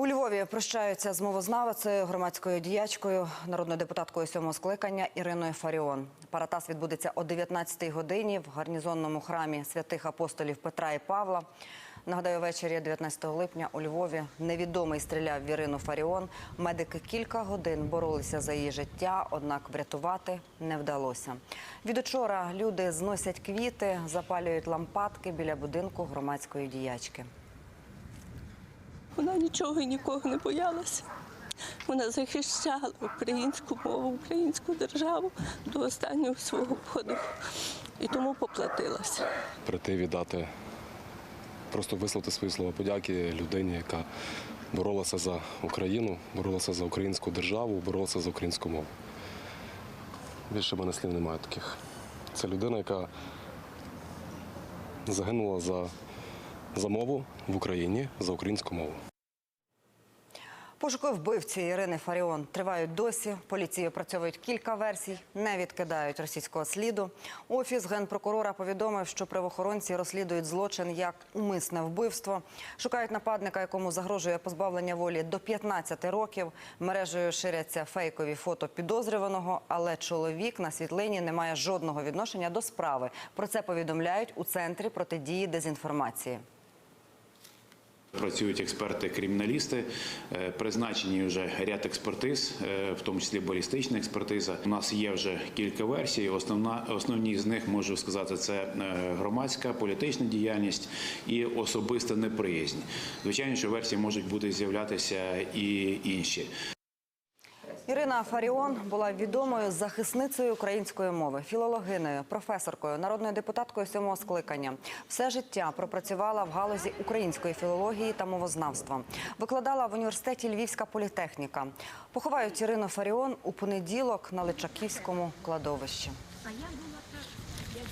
У Львові прощаються з мовознавицею, громадською діячкою, народною депутаткою сьомого скликання Іриною Фаріон. Паратас відбудеться о 19-й годині в гарнізонному храмі святих апостолів Петра і Павла. Нагадаю, ввечері 19 липня у Львові невідомий стріляв в Ірину Фаріон. Медики кілька годин боролися за її життя, однак врятувати не вдалося. Від учора люди зносять квіти, запалюють лампадки біля будинку громадської діячки. Вона нічого і нікого не боялася. Вона захищала українську мову, українську державу до останнього свого подиху. І тому поплатилася. прийти віддати, просто висловити свої слова подяки людині, яка боролася за Україну, боролася за українську державу, боролася за українську мову. Більше в мене слів немає таких. Це людина, яка загинула за, за мову в Україні, за українську мову. Пошуки вбивці Ірини Фаріон тривають досі. Поліції опрацьовують кілька версій, не відкидають російського сліду. Офіс генпрокурора повідомив, що правоохоронці розслідують злочин як умисне вбивство. Шукають нападника, якому загрожує позбавлення волі до 15 років. Мережею ширяться фейкові фото підозрюваного, але чоловік на світлині не має жодного відношення до справи. Про це повідомляють у центрі протидії дезінформації. Працюють експерти-криміналісти, е, призначені вже ряд експертиз, е, в тому числі балістична експертиза. У нас є вже кілька версій. Основна основні з них можу сказати, це е, громадська політична діяльність і особиста неприязнь. Звичайно, що версії можуть бути з'являтися і інші. Ірина Фаріон була відомою захисницею української мови, філологиною, професоркою, народною депутаткою сьомого скликання. Все життя пропрацювала в галузі української філології та мовознавства. Викладала в університеті Львівська політехніка. Поховають Ірину Фаріон у понеділок на Личаківському кладовищі. А я була так.